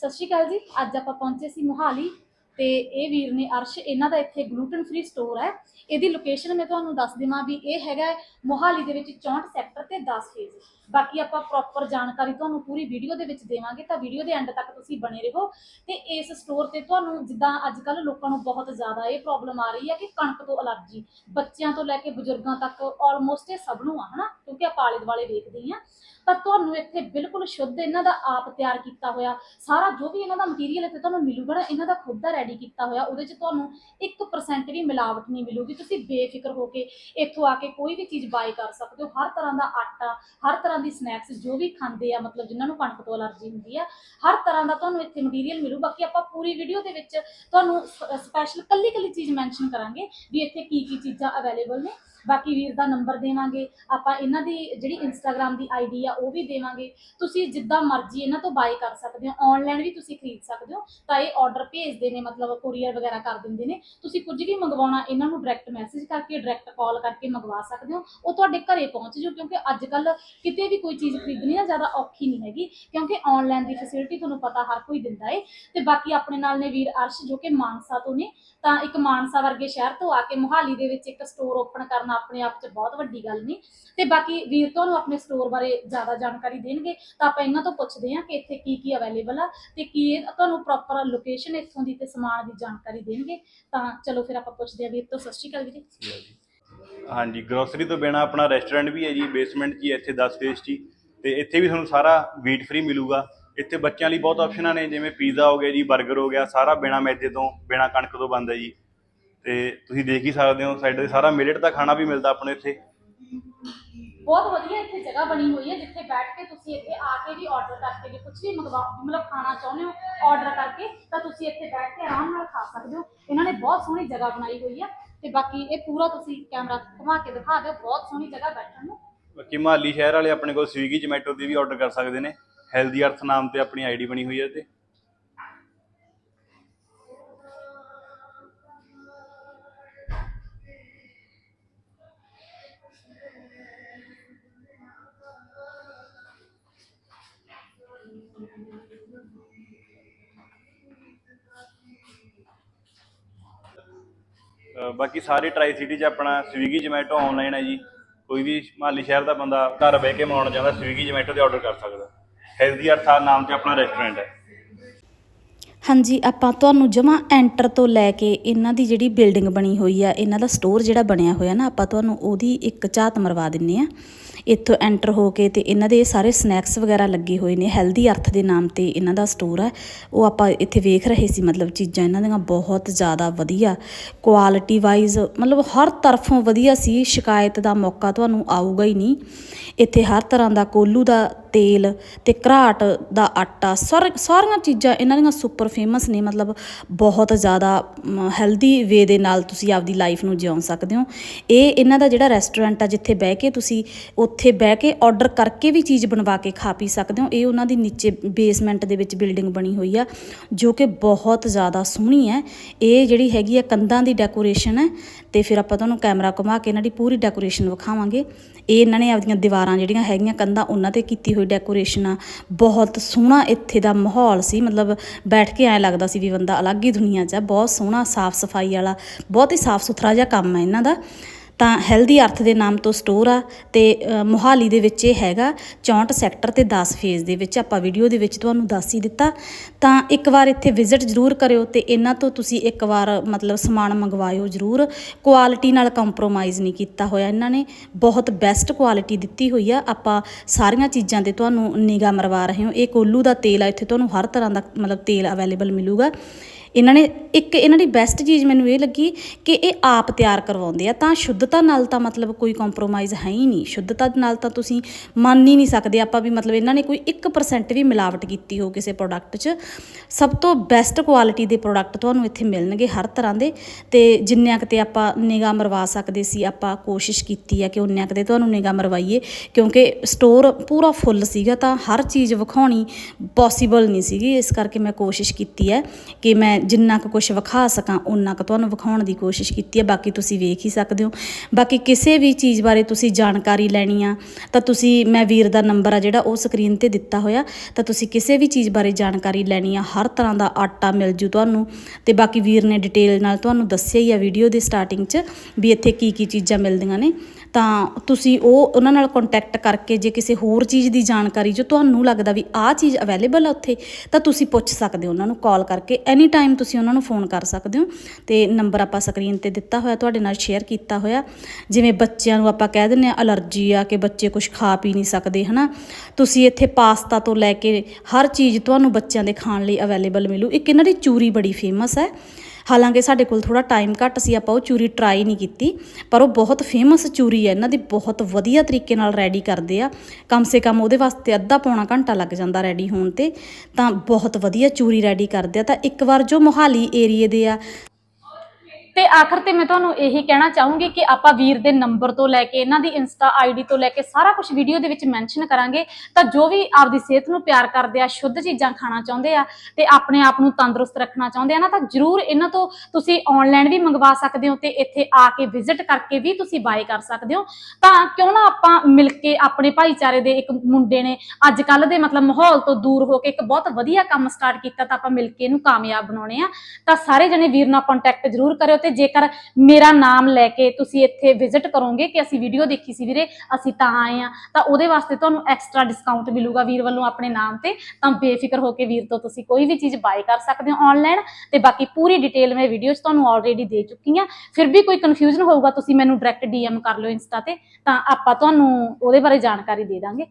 ਸਤਿ ਸ਼੍ਰੀ ਅਕਾਲ ਜੀ। ਅੱਜ ਆਪਾਂ ਪਹੁੰਚੇ ਸੀ ਮੁਹਾਲੀ। ਤੇ ਇਹ ਵੀਰ ਨੇ ਅਰਸ਼, ਇਹਨਾਂ ਦਾ ਇੱਥੇ ਗਲੂਟਨ ਫ੍ਰੀ ਸਟੋਰ ਹੈ। ਇਹਦੀ ਲੋਕੇਸ਼ਨ ਮੈਂ ਤੁਹਾਨੂੰ ਦੱਸ ਦੇਵਾਂ ਵੀ ਇਹ ਹੈਗਾ ਹੈ ਦੇ ਵਿੱਚ 64 ਸੈਕਟਰ ਤੇ 10 ਫੇਜ਼ ਬਾਕੀ ਆਪਾਂ ਪ੍ਰੋਪਰ ਜਾਣਕਾਰੀ ਤੁਹਾਨੂੰ ਪੂਰੀ ਵੀਡੀਓ ਦੇ ਵਿੱਚ ਦੇਵਾਂਗੇ, ਤਾਂ ਵੀਡੀਓ ਦੇ ਐਂਡ ਤੱਕ ਤੁਸੀਂ ਬਣੇ ਰਹੋ। ਤੇ ਇਸ ਸਟੋਰ ਤੇ ਤੁਹਾਨੂੰ ਜਿੱਦਾਂ ਅੱਜ ਕੱਲ ਲੋਕਾਂ ਨੂੰ ਬਹੁਤ ਜ਼ਿਆਦਾ ਇਹ ਪ੍ਰੋਬਲਮ ਆ ਰਹੀ ਹੈ ਕਿ ਕਣਕ ਤੋਂ ਅਲਰਜੀ, ਬੱਚਿਆਂ ਤੋਂ ਲੈ ਕੇ ਬਜ਼ੁਰਗਾਂ ਤੱਕ ਆਲਮੋਸਟ ਇਹ ਸਭ ਨੂੰ ਆ, ਹਨਾ? ਕਿਉਂਕਿ ਆਪਾਂ ਆਲੇ ਦੁਆਲੇ ਵੇਖਦੇ ਹਾਂ ਤਾਂ ਤੁਹਾਨੂੰ ਇੱਥੇ ਬਿਲਕੁਲ ਸ਼ੁੱਧ ਇਹਨਾਂ ਦਾ ਆਪ ਤਿਆਰ ਕੀਤਾ ਹੋਇਆ, ਸਾਰਾ ਜੋ ਵੀ ਇਹਨਾਂ ਦਾ ਮਟੀਰੀਅਲ ਇੱਥੇ ਤੁਹਾਨੂੰ ਮਿਲੂਗਾ ਇਹਨਾਂ ਦਾ ਖੁਦ ਦਾ ਰੈਡੀ ਕੀਤਾ ਹੋਇਆ, ਉਹਦੇ 'ਚ ਤੁਹਾਨੂੰ 1% ਵੀ ਮਿਲਾਵਟ ਨਹੀਂ ਮਿਲੂਗੀ। ਤੁਸੀਂ ਬੇਫਿਕਰ ਹੋ ਕੇ ਇੱਥੋਂ ਆ ਕੇ ਕੋਈ ਵੀ ਚੀਜ਼ ਬਾਏ ਕਰ ਸਕਦੇ ਹੋ। ਹਰ ਤਰ੍ਹਾਂ ਦਾ ਆਟਾ, ਹਰ ਤਰ੍ਹਾਂ ਦੀ ਸਨੈਕਸ ਜੋ ਵੀ ਖਾਂਦੇ ਆ, ਮਤਲਬ ਜਿਨ੍ਹਾਂ ਨੂੰ ਕਣਕ ਤੋਂ ਅਲਰਜੀ ਹੁੰਦੀ ਆ, ਹਰ ਤਰ੍ਹਾਂ ਦਾ ਤੁਹਾਨੂੰ ਇੱਥੇ ਮਟੀਰੀਅਲ ਮਿਲੂ। ਬਾਕੀ ਆਪਾਂ ਪੂਰੀ ਵੀਡੀਓ ਦੇ ਵਿੱਚ ਤੁਹਾਨੂੰ ਸਪੈਸ਼ਲ ਕੱਲੀ ਕੱਲੀ ਚੀਜ਼ ਮੈਂਸ਼ਨ ਕਰਾਂਗੇ ਵੀ ਇੱਥੇ ਕੀ ਕੀ ਚੀਜ਼ਾਂ ਅਵੇਲੇਬਲ ਨੇ। ਬਾਕੀ ਵੀਰ ਦਾ ਨੰਬਰ ਦੇਵਾਂਗੇ, ਆਪਾਂ ਇਹਨਾਂ ਦੀ ਜਿਹੜੀ ਇੰਸਟਾਗ੍ਰam ਦੀ ਆਈਡੀ ਆ, ਉਹ ਵੀ ਦੇਵਾਂਗੇ। ਤੁਸੀਂ ਜਿੱਦਾਂ ਮਰਜ਼ੀ ਇਹਨਾਂ ਤੋਂ ਬਾਏ ਕਰ ਸਕਦੇ ਹੋ ਆਨਲਾਈਨ ਵੀ ਤੁਸੀਂ ਖਰੀਦ ਸਕਦੇ ਹੋ, ਤਾਂ ਇਹ ਆਰਡਰ ਭੇਜਦੇ ਨੇ, ਮਤਲਬ ਕੁਰੀਅਰ ਵਗੈਰਾ ਕਰ ਦਿੰਦੇ ਨੇ। ਤੁਸੀਂ ਕੁਝ ਵੀ ਮੰਗਵਾਉਣਾ, ਇਹਨਾਂ ਨੂੰ ਡਾਇਰੈਕਟ ਮੈਸੇਜ ਕਰਕੇ ਡਾਇਰੈਕਟ ਕਾਲ ਕਰਕੇ ਮੰਗਵਾ ਸਕਦੇ ਹੋ। ਉਹ ਤੁਹਾਡੇ ਘਰੇ ਪਹੁੰਚ ਜੂ ਕਿਉਂਕਿ ਅੱਜ ਕੱਲ ਕਿਤੇ ਵੀ ਕੋਈ ਚੀਜ਼ ਖਰੀਦਣੀ ਨਾ ਜ਼ਿਆਦਾ ਔਖੀ ਨਹੀਂ ਹੈਗੀ, ਕਿਉਂਕਿ ਆਨਲਾਈਨ ਦੀ ਫੈਸਿਲਿਟੀ ਤੁਹਾਨੂੰ ਪਤਾ ਹਰ ਕੋਈ ਦਿੰਦਾ ਏ। ਤੇ ਬਾਕੀ ਆਪਣੇ ਨਾਲ ਨੇ ਵੀਰ ਅਰਸ਼, ਜੋ ਕਿ ਮਾਨਸਾ ਤੋਂ ਨੇ, ਤਾਂ ਇੱਕ ਮਾਨਸਾ ਵਰਗੇ ਸ਼ਹਿਰ ਤੋਂ ਆ ਕੇ ਮੁਹਾਲੀ ਦੇ ਵਿੱਚ ਇੱਕ ਸਟੋਰ ਓਪਨ ਕਰਨਾ ਆਪਣੇ ਆਪ 'ਚ ਬਹੁਤ ਵੱਡੀ ਗੱਲ ਨਹੀਂ। ਤੇ ਬਾਕੀ ਵੀਰ ਤੁਹਾਨੂੰ ਆਪਣੇ ਸਟੋਰ ਬਾਰੇ ਜ਼ਿਆਦਾ ਜਾਣਕਾਰੀ ਦੇਣਗੇ, ਤਾਂ ਆਪਾਂ ਇਹਨਾਂ ਤੋਂ ਪੁੱਛਦੇ ਹਾਂ ਕਿ ਇੱਥੇ ਕੀ ਕੀ ਅਵੇਲੇਬਲ ਆ ਤੇ ਕੀ ਇਹ ਤੁਹਾਨੂੰ ਪ੍ਰੋਪਰ ਲੋਕੇਸ਼ਨ ਇੱਥੋਂ ਦੀ ਤੇ ਸਮਾਨ ਦੀ ਜਾਣਕਾਰੀ ਦੇਣਗੇ। ਤਾਂ ਚਲੋ ਫਿਰ ਆਪਾਂ ਪੁੱਛਦੇ ਹਾਂ ਵੀਰ ਤੋਂ। ਸਤਿ ਸ਼੍ਰੀ ਅਕਾਲ ਵੀਰੇ। ਹਾਂਜੀ ਗਰੋਸਰੀ ਤੋਂ ਬਿਨਾ ਆਪਣਾ ਰੈਸਟੋਰੈਂਟ ਵੀ ਹੈ ਜੀ ਬੇਸਮੈਂਟ 'ਚ ਹੀ ਇੱਥੇ 10 ਫੇਸ 'ਚ ਹੀ ਤੇ ਇੱਥੇ ਵੀ ਤੁਹਾਨੂੰ ਸਾਰਾ ਵੀਟ ਫ੍ਰੀ ਮਿਲੂਗਾ। ਇੱਥੇ ਬੱਚਿਆਂ ਲਈ ਬਹੁਤ ਆਪਸ਼ਨਾਂ ਨੇ, ਜਿਵੇਂ ਪੀਜ਼ਾ ਹੋ ਗਿਆ ਜੀ 버ਗਰ ਹੋ ਗਿਆ, ਸਾਰਾ ਬਿਨਾ ਮੈਦੇ ਤੋਂ, ਬਿਨਾ ਕਣਕ ਤੋਂ ਬਣਦਾ ਜੀ। ਤੇ ਤੁਸੀਂ ਦੇਖ ਹੀ ਸਕਦੇ ਹੋ ਸਾਈਡ ਤੇ ਸਾਰਾ ਮਿਲਟ ਦਾ ਖਾਣਾ ਵੀ ਮਿਲਦਾ ਆਪਣੇ ਇੱਥੇ। ਬਹੁਤ ਵਧੀਆ ਇੱਥੇ ਜਗ੍ਹਾ ਬਣੀ ਹੋਈ ਹੈ ਜਿੱਥੇ ਬੈਠ ਕੇ ਤੁਸੀਂ ਇੱਥੇ ਆ ਕੇ ਵੀ ਆਰਡਰ ਕਰਕੇ ਜੇ ਕੁਝ ਵੀ ਮੰਗਵਾ ਮਤਲਬ ਖਾਣਾ ਚਾਹੁੰਦੇ ਹੋ ਆਰਡਰ ਕਰਕੇ ਤਾਂ ਤੁਸੀਂ ਇੱਥੇ ਬੈਠ ਕੇ ਆਰਾਮ ਨਾਲ ਖਾ ਸਕਦੇ ਹੋ। ਇਹਨਾਂ ਨੇ ਬਹੁਤ ਸੋਹਣੀ ਜਗ੍ਹਾ ਬਣਾਈ ਹੋਈ ਆ ਤੇ ਬਾਕੀ ਇਹ ਪੂਰਾ ਤੁਸੀਂ ਕੈਮਰਾ ਘੁਮਾ ਕੇ ਦਿਖਾ ਦਿਓ ਬਹੁਤ ਸੋਹਣੀ ਜਗ੍ਹਾ ਬੈਠਣ ਨੂੰ। ਬਾਕੀ ਮਹਾਲੀ ਸ਼ਹਿਰ ਵਾਲੇ ਆਪਣੇ ਕੋਲ ਸਵੀਗੀ ਜਮੈਟੋ ਤੇ ਵੀ ਆਰਡਰ ਕਰ ਸਕਦੇ ਨੇ। ਹੈਲਦੀ ਅਰਥ ਨਾਮ ਤੇ ਆਪਣੀ ਆਈਡੀ ਬਣੀ ਹੋਈ ਹੈ ਤੇ ਬਾਕੀ ਸਾਰੇ ਟਰਾਈ ਸਿਟੀ 'ਚ ਆਪਣਾ ਸਵੀਗੀ ਜਮੈਟੋ ਆਨਲਾਈਨ ਹੈ ਜੀ। ਕੋਈ ਵੀ ਮਹਾਲੀ ਸ਼ਹਿਰ ਦਾ ਬੰਦਾ ਘਰ ਬਹਿ ਕੇ ਮੰਗਾਉਣਾ ਚਾਹੁੰਦਾ ਸਵੀਗੀ ਜਮੈਟੋ ਤੇ ਆਰਡਰ ਕਰ ਸਕਦਾ। ਹੈਲਦੀ ਅਰਥ ਨਾਮ ਤੇ ਆਪਣਾ ਰੈਸਟੋਰੈਂਟ ਹੈ। ਹਾਂਜੀ, ਆਪਾਂ ਤੁਹਾਨੂੰ ਜਮਾ ਐਂਟਰ ਤੋਂ ਲੈ ਕੇ ਇਹਨਾਂ ਦੀ ਜਿਹੜੀ ਬਿਲਡਿੰਗ ਬਣੀ ਹੋਈ ਆ, ਇਹਨਾਂ ਦਾ ਸਟੋਰ ਜਿਹੜਾ ਬਣਿਆ ਹੋਇਆ ਨਾ, ਆਪਾਂ ਤੁਹਾਨੂੰ ਉਹਦੀ ਇੱਕ ਝਾਤ ਮਰਵਾ ਦਿੰਨੇ ਆ। ਇੱਥੋਂ ਐਂਟਰ ਹੋ ਕੇ ਤੇ ਇਹਨਾਂ ਦੇ ਸਾਰੇ ਸਨੈਕਸ ਵਗੈਰਾ ਲੱਗੇ ਹੋਏ ਨੇ ਹੈਲਦੀ ਅਰਥ ਦੇ ਨਾਮ ਤੇ ਇਹਨਾਂ ਦਾ ਸਟੋਰ ਹੈ ਉਹ ਆਪਾਂ ਇੱਥੇ ਵੇਖ ਰਹੇ ਸੀ, ਮਤਲਬ ਚੀਜ਼ਾਂ ਇਹਨਾਂ ਦੀਆਂ ਬਹੁਤ ਜ਼ਿਆਦਾ ਵਧੀਆ ਕੁਆਲਿਟੀ ਵਾਈਜ਼ ਮਤਲਬ ਹਰ ਤਰਫੋਂ ਵਧੀਆ ਸੀ, ਸ਼ਿਕਾਇਤ ਦਾ ਮੌਕਾ ਤੁਹਾਨੂੰ ਆਊਗਾ ਹੀ ਨਹੀਂ। ਇੱਥੇ ਹਰ ਤਰ੍ਹਾਂ ਦਾ ਕੋਲੂ ਦਾ ਤੇਲ ਤੇ ਘਰਾਟ ਦਾ ਆਟਾ, ਸਾਰ- ਸਾਰੀਆਂ ਚੀਜ਼ਾਂ ਇਹਨਾਂ ਦੀਆਂ ਸੁਪਰ ਫੇਮਸ ਨੇ, ਮਤਲਬ ਬਹੁਤ ਜ਼ਿਆਦਾ ਹੈਲਦੀ ਵੇ ਦੇ ਨਾਲ ਤੁਸੀਂ ਆਪਦੀ ਲਾਈਫ ਨੂੰ ਜਿਉਂ ਸਕਦੇ ਹੋ। ਇਹ ਇਹਨਾਂ ਦਾ ਜਿਹੜਾ ਰੈਸਟੋਰੈਂਟ ਆ, ਜਿੱਥੇ ਬਹਿ ਕੇ ਤੁਸੀਂ ਉੱਥੇ ਬਹਿ ਕੇ ਆਰਡਰ ਕਰਕੇ ਵੀ ਚੀਜ਼ ਬਣਵਾ ਕੇ ਖਾ ਪੀ ਸਕਦੇ ਹੋ। ਇਹ ਉਹਨਾਂ ਦੀ ਨੀਚੇ ਬੇਸਮੈਂਟ ਦੇ ਵਿੱਚ ਬਿਲਡਿੰਗ ਬਣੀ ਹੋਈ ਆ, ਜੋ ਕਿ ਬਹੁਤ ਜ਼ਿਆਦਾ ਸੋਹਣੀ ਹੈ। ਇਹ ਜਿਹੜੀ ਹੈਗੀ ਆ ਕੰਧਾਂ ਦੀ ਡੈਕੋਰੇਸ਼ਨ ਹੈ ਤੇ ਫਿਰ ਆਪਾਂ ਤੁਹਾਨੂੰ ਕੈਮਰਾ ਘੁਮਾ ਕੇ ਇਹਨਾਂ ਦੀ ਪੂਰੀ ਡੈਕੋਰੇਸ਼ਨ ਵਿਖਾਵਾਂਗੇ। ਇਹ ਇਹਨਾਂ ਨੇ ਆਪਦੀਆਂ ਦੀਵਾਰਾਂ ਜਿਹੜੀਆਂ ਹੈਗੀਆਂ ਕੰਧਾਂ ਉਹਨਾਂ ਤੇ ਕੀਤੀ ਹੋਈ ਡੈਕੋਰੇਸ਼ਨ ਆ। ਬਹੁਤ ਸੋਹਣਾ ਇੱਥੇ ਦਾ ਮਾਹੌਲ ਸੀ। ਮਤਲਬ ਬੈਠ ਕੇ ਐਂ ਲੱਗਦਾ ਸੀ ਵੀ ਬੰਦਾ ਅਲੱਗ ਹੀ ਦੁਨੀਆ 'ਚ ਆ। ਬਹੁਤ ਸੋਹਣਾ ਸਾਫ਼ ਸਫ਼ਾਈ ਵਾਲਾ, ਬਹੁਤ ਹੀ ਸਾਫ਼ ਸੁਥਰਾ ਜਿਹਾ ਕੰਮ ਹੈ ਇਹਨਾਂ ਦਾ। ਤਾਂ ਹੈਲਦੀ ਅਰਥ ਦੇ ਨਾਮ ਤੋਂ ਸਟੋਰ ਆ ਤੇ ਮੋਹਾਲੀ ਦੇ ਵਿੱਚ ਇਹ ਹੈਗਾ 64 ਸੈਕਟਰ ਤੇ 10 ਫੇਜ਼ ਦੇ ਵਿੱਚ ਆਪਾਂ ਵੀਡੀਓ ਦੇ ਵਿੱਚ ਤੁਹਾਨੂੰ ਦੱਸ ਹੀ ਦਿੱਤਾ। ਤਾਂ ਇੱਕ ਵਾਰ ਇੱਥੇ ਵਿਜ਼ਿਟ ਜ਼ਰੂਰ ਕਰਿਓ ਤੇ ਇਹਨਾਂ ਤੋਂ ਤੁਸੀਂ ਇੱਕ ਵਾਰ ਮਤਲਬ ਸਮਾਨ ਮੰਗਵਾਇਓ ਜ਼ਰੂਰ। ਕੁਆਲਿਟੀ ਨਾਲ ਕੰਪਰੋਮਾਈਜ਼ ਨਹੀਂ ਕੀਤਾ ਹੋਇਆ ਇਹਨਾਂ ਨੇ। ਬਹੁਤ ਬੈਸਟ ਕੁਆਲਿਟੀ ਦਿੱਤੀ ਹੋਈ ਆ। ਆਪਾਂ ਸਾਰੀਆਂ ਚੀਜ਼ਾਂ ਤੇ ਤੁਹਾਨੂੰ ਨਿਗਾਹ ਮਰਵਾ ਰਹੇ ਹਾਂ। ਇਹ ਕੋਲੂ ਦਾ ਤੇਲ ਆ, ਇੱਥੇ ਤੁਹਾਨੂੰ ਹਰ ਤਰ੍ਹਾਂ ਦਾ ਮਤਲਬ ਤੇਲ ਅਵੇਲੇਬਲ ਮਿਲੂਗਾ। ਇਹਨਾਂ ਨੇ, ਇੱਕ ਇਹਨਾਂ ਦੀ ਬੈਸਟ ਚੀਜ਼ ਮੈਨੂੰ ਇਹ ਲੱਗੀ ਕਿ ਇਹ ਆਪ ਤਿਆਰ ਕਰਵਾਉਂਦੇ ਆ, ਤਾਂ ਸ਼ੁੱਧਤਾ ਨਾਲ ਤਾਂ ਮਤਲਬ ਕੋਈ ਕੰਪਰੋਮਾਈਜ਼ ਹੈ ਹੀ ਨਹੀਂ। ਸ਼ੁੱਧਤਾ ਨਾਲ ਤਾਂ ਤੁਸੀਂ ਮੰਨ ਹੀ ਨਹੀਂ ਸਕਦੇ ਆਪਾਂ ਵੀ ਮਤਲਬ ਇਹਨਾਂ ਨੇ ਕੋਈ 1% ਵੀ ਮਿਲਾਵਟ ਕੀਤੀ ਹੋ ਕਿਸੇ ਪ੍ਰੋਡਕਟ 'ਚ। ਸਭ ਤੋਂ ਬੈਸਟ ਕੁਆਲਿਟੀ ਦੇ ਪ੍ਰੋਡਕਟ ਤੁਹਾਨੂੰ ਇੱਥੇ ਮਿਲਣਗੇ ਹਰ ਤਰ੍ਹਾਂ ਦੇ, ਤੇ ਜਿੰਨਿਆਂ ਕੁ ਤੇ ਆਪਾਂ ਨਿਗਾਹ ਮਰਵਾ ਸਕਦੇ ਸੀ, ਆਪਾਂ ਕੋਸ਼ਿਸ਼ ਕੀਤੀ ਹੈ ਕਿ ਉਨਿਆਂ ਕਿਤੇ ਤੁਹਾਨੂੰ ਨਿਗਾਹ ਮਰਵਾਈਏ, ਕਿਉਂਕਿ ਸਟੋਰ ਪੂਰਾ ਫੁੱਲ ਸੀਗਾ ਤਾਂ ਹਰ ਚੀਜ਼ ਵਿਖਾਉਣੀ ਪੋਸੀਬਲ ਨਹੀਂ ਸੀਗੀ। ਇਸ ਕਰਕੇ ਮੈਂ ਕੋਸ਼ਿਸ਼ ਕੀਤੀ ਹੈ ਕਿ ਮੈਂ ਜਿੰਨਾ ਕੁ ਕੁਝ ਵਿਖਾ ਸਕਾਂ ਉਨਾ ਕੁ ਤੁਹਾਨੂੰ ਵਿਖਾਉਣ ਦੀ ਕੋਸ਼ਿਸ਼ ਕੀਤੀ ਹੈ। ਬਾਕੀ ਤੁਸੀਂ ਵੇਖ ਹੀ ਸਕਦੇ ਹੋ। ਬਾਕੀ ਕਿਸੇ ਵੀ ਚੀਜ਼ ਬਾਰੇ ਤੁਸੀਂ ਜਾਣਕਾਰੀ ਲੈਣੀ ਆ, ਤਾਂ ਤੁਸੀਂ, ਮੈਂ ਵੀਰ ਦਾ ਨੰਬਰ ਆ ਜਿਹੜਾ, ਉਹ ਸਕਰੀਨ ਤੇ ਦਿੱਤਾ ਹੋਇਆ। ਤਾਂ ਤੁਸੀਂ ਕਿਸੇ ਵੀ ਚੀਜ਼ ਬਾਰੇ ਜਾਣਕਾਰੀ ਲੈਣੀ ਆ, ਹਰ ਤਰ੍ਹਾਂ ਦਾ ਆਟਾ ਮਿਲ ਜੂ ਤੁਹਾਨੂੰ। ਤੇ ਬਾਕੀ ਵੀਰ ਨੇ ਡਿਟੇਲ ਨਾਲ ਤੁਹਾਨੂੰ ਦੱਸਿਆ ਹੀ ਆ ਵੀਡੀਓ ਦੇ ਸਟਾਰਟਿੰਗ 'ਚ, ਵੀ ਇੱਥੇ ਕੀ ਕੀ ਚੀਜ਼ਾਂ ਮਿਲਦੀਆਂ ਨੇ। ਤਾਂ ਤੁਸੀਂ ਉਹ, ਉਹਨਾਂ ਨਾਲ ਕੰਟੈਕਟ ਕਰਕੇ ਜੇ ਕਿਸੇ ਹੋਰ ਚੀਜ਼ ਦੀ ਜਾਣਕਾਰੀ ਜੋ ਤੁਹਾਨੂੰ ਲੱਗਦਾ ਵੀ ਆਹ ਚੀਜ਼ ਅਵੇਲੇਬਲ ਆ ਉੱਥੇ, ਤਾਂ ਤੁਸੀਂ ਪੁੱਛ ਸਕਦੇ ਹੋ ਉਹਨਾਂ ਨੂੰ ਕਾਲ ਕਰਕੇ ਐਨੀ ਟਾਈਮ ਤੁਸੀਂ ਉਹਨਾਂ ਨੂੰ ਫੋਨ ਕਰ ਸਕਦੇ ਹੋ। ਤੇ ਨੰਬਰ ਆਪਾਂ ਸਕਰੀਨ ਤੇ ਦਿੱਤਾ ਹੋਇਆ, ਤੁਹਾਡੇ ਨਾਲ ਸ਼ੇਅਰ ਕੀਤਾ ਹੋਇਆ। ਜਿਵੇਂ ਬੱਚਿਆਂ ਨੂੰ ਆਪਾਂ ਕਹਿ ਦਿੰਦੇ ਆ ਅਲਰਜੀ ਆ ਕਿ ਬੱਚੇ ਕੁਝ ਖਾ ਪੀ ਨਹੀਂ ਸਕਦੇ, ਹਨਾ। ਤੁਸੀਂ ਇੱਥੇ ਪਾਸਤਾ ਤੋਂ ਲੈ ਕੇ ਹਰ ਚੀਜ਼ ਤੁਹਾਨੂੰ ਬੱਚਿਆਂ ਦੇ ਖਾਣ ਲਈ ਅਵੇਲੇਬਲ ਮਿਲੂ। ਇੱਕ ਇਹਨਾਂ ਦੀ ਚੂਰੀ ਬੜੀ ਫੇਮਸ ਹੈ। ਹਾਲਾਂਕਿ ਸਾਡੇ ਕੋਲ ਥੋੜਾ ਟਾਈਮ ਘੱਟ ਸੀ, ਆਪਾਂ ਉਹ ਚੂਰੀ ਟਰਾਈ ਨਹੀਂ ਕੀਤੀ, ਪਰ ਉਹ ਬਹੁਤ ਫੇਮਸ ਚੂਰੀ ਹੈ, ਇਹਨਾਂ ਦੀ ਬਹੁਤ ਵਧੀਆ ਤਰੀਕੇ ਨਾਲ ਰੈਡੀ ਕਰਦੇ ਆ। ਕਮ ਸੇ ਕਮ ਉਹਦੇ ਵਾਸਤੇ ਅੱਧਾ ਪੌਣਾ ਘੰਟਾ ਲੱਗ ਜਾਂਦਾ ਰੈਡੀ ਹੋਣ ਤੇ, ਤਾਂ ਬਹੁਤ ਵਧੀਆ ਚੂਰੀ ਰੈਡੀ ਕਰਦੇ ਆ। ਤਾਂ ਇੱਕ ਵਾਰ ਜੋ ਮੋਹਾਲੀ ਏਰੀਏ ਦੇ ਆ ਤੇ ਆਖਰ ਤੇ ਮੈਂ ਤੁਹਾਨੂੰ ਇਹੀ ਕਹਿਣਾ ਚਾਹੂੰਗੀ ਕਿ ਆਪਾਂ ਵੀਰ ਦੇ ਨੰਬਰ ਤੋਂ ਲੈ ਕੇ, ਇਹਨਾਂ ਦੀ ਇੰਸਟਾ ਆਈਡੀ ਤੋਂ ਲੈ ਕੇ ਸਾਰਾ ਕੁਝ ਵੀਡੀਓ ਦੇ ਵਿੱਚ ਮੈਂਸ਼ਨ ਕਰਾਂਗੇ। ਤਾਂ ਜੋ ਵੀ ਆਪਦੀ ਸਿਹਤ ਨੂੰ ਪਿਆਰ ਕਰਦੇ ਆ, ਸ਼ੁੱਧ ਚੀਜ਼ਾਂ ਖਾਣਾ ਚਾਹੁੰਦੇ ਆ ਤੇ ਆਪਣੇ ਆਪ ਨੂੰ ਤੰਦਰੁਸਤ ਰੱਖਣਾ ਚਾਹੁੰਦੇ ਆ ਨਾ, ਤਾਂ ਜਰੂਰ ਇਹਨਾਂ ਤੋਂ ਤੁਸੀਂ ਆਨਲਾਈਨ ਵੀ ਮੰਗਵਾ ਸਕਦੇ ਹੋ ਤੇ ਇੱਥੇ ਆ ਕੇ ਵਿਜ਼ਿਟ ਕਰਕੇ ਵੀ ਤੁਸੀਂ ਬਾਏ ਕਰ ਸਕਦੇ ਹੋ। ਤਾਂ ਕਿਉਂ ਨਾ ਆਪਾਂ ਮਿਲ ਕੇ ਆਪਣੇ ਭਾਈਚਾਰੇ ਦੇ ਇੱਕ ਮੁੰਡੇ ਨੇ ਅੱਜ ਕੱਲ ਦੇ ਮਤਲਬ ਮਾਹੌਲ ਤੋਂ ਦੂਰ ਹੋ ਕੇ ਇੱਕ ਬਹੁਤ ਵਧੀਆ ਕੰਮ ਸਟਾਰਟ ਕੀਤਾ, ਤਾਂ ਆਪਾਂ ਮਿਲ ਕੇ ਇਹਨੂੰ ਕਾਮਯਾਬ ਬਣਾਉਣੇ ਆ। ਤਾਂ ਸਾਰੇ ਜਣੇ ਵੀਰ ਨਾਲ ਕੰਟੈਕਟ ਜਰੂਰ ਕਰਿਓ ਤੇ ਜੇਕਰ ਮੇਰਾ ਨਾਮ ਲੈ ਕੇ ਤੁਸੀਂ ਇੱਥੇ ਵਿਜ਼ਿਟ ਕਰੋਗੇ ਕਿ ਅਸੀਂ ਵੀਡੀਓ ਦੇਖੀ ਸੀ ਵੀਰੇ, ਅਸੀਂ ਤਾਂ ਆਏ ਆ ਤਾਂ ਉਹਦੇ ਵਾਸਤੇ ਤੁਹਾਨੂੰ ਐਕਸਟਰਾ ਡਿਸਕਾਊਂਟ ਮਿਲੂਗਾ ਵੀਰ ਵੱਲੋਂ ਆਪਣੇ ਨਾਮ ਤੇ। ਤਾਂ ਬੇਫਿਕਰ ਹੋ ਕੇ ਵੀਰ ਤੋਂ ਤੁਸੀਂ ਕੋਈ ਵੀ ਚੀਜ਼ ਬਾਏ ਕਰ ਸਕਦੇ ਹੋ ਆਨਲਾਈਨ ਤੇ ਬਾਕੀ ਪੂਰੀ ਡਿਟੇਲ ਮੈਂ ਵੀਡੀਓ 'ਚ ਤੁਹਾਨੂੰ ਆਲਰੇਡੀ ਦੇ ਚੁੱਕੀ ਆ ਫਿਰ ਵੀ ਕੋਈ ਕਨਫਿਊਜ਼ਨ ਹੋਊਗਾ, ਤੁਸੀਂ ਮੈਨੂੰ ਡਾਇਰੈਕਟ ਡੀਐਮ ਕਰ ਲਓ ਇੰਸਟਾ ਤੇ, ਤਾਂ ਆਪਾਂ ਤੁਹਾਨੂੰ ਉਹਦੇ ਬਾਰੇ ਜਾਣਕਾਰੀ ਦੇ ਦਾਂਗੇ।